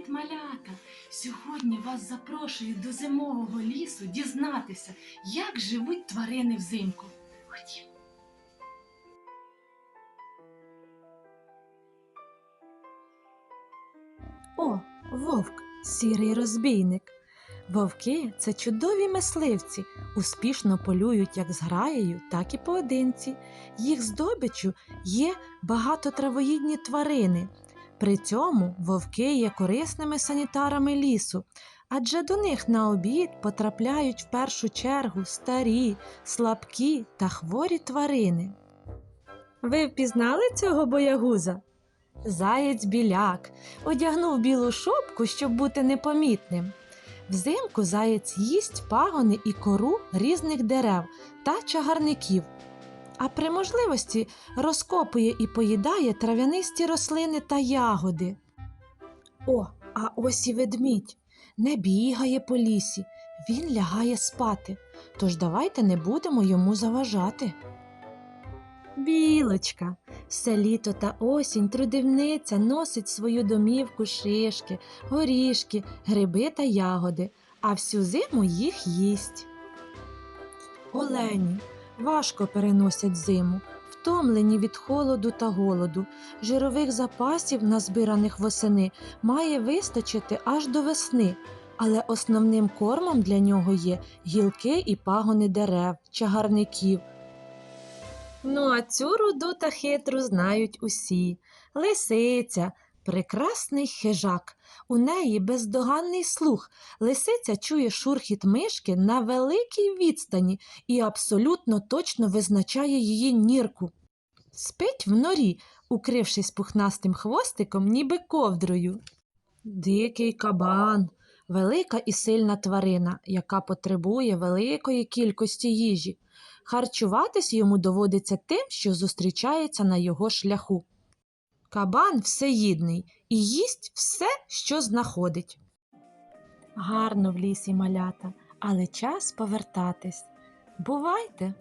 Привіт, малята! Сьогодні вас запрошую до зимового лісу дізнатися, як живуть тварини взимку. Ходімо. О, вовк, сірий розбійник. Вовки це чудові мисливці, успішно полюють як зграєю, так і поодинці. Їх здобиччю є багатотравоїдні тварини. При цьому вовки є корисними санітарами лісу, адже до них на обід потрапляють в першу чергу старі, слабкі та хворі тварини. Ви впізнали цього боягуза? Заєць біляк одягнув білу шубку, щоб бути непомітним. Взимку заєць їсть пагони і кору різних дерев та чагарників, а при можливості розкопує і поїдає трав'янисті рослини та ягоди. О, а ось і ведмідь не бігає по лісі, він лягає спати, тож давайте не будемо йому заважати. Білочка, все літо та осінь трудівниця носить свою домівку шишки, горішки, гриби та ягоди, а всю зиму їх їсть. Олені важко переносять зиму, втомлені від холоду та голоду. Жирових запасів, назбираних восени, має вистачити аж до весни, але основним кормом для нього є гілки і пагони дерев, чагарників. Ну, а цю руду та хитру знають усі. Лисиця прекрасний хижак. У неї бездоганний слух. Лисиця чує шурхіт мишки на великій відстані і абсолютно точно визначає її нірку. Спить в норі, укрившись пухнастим хвостиком, ніби ковдрою. Дикий кабан велика і сильна тварина, яка потребує великої кількості їжі. Харчуватись йому доводиться тим, що зустрічається на його шляху. Кабан всеїдний і їсть все, що знаходить. Гарно в лісі малята, але час повертатись. Бувайте!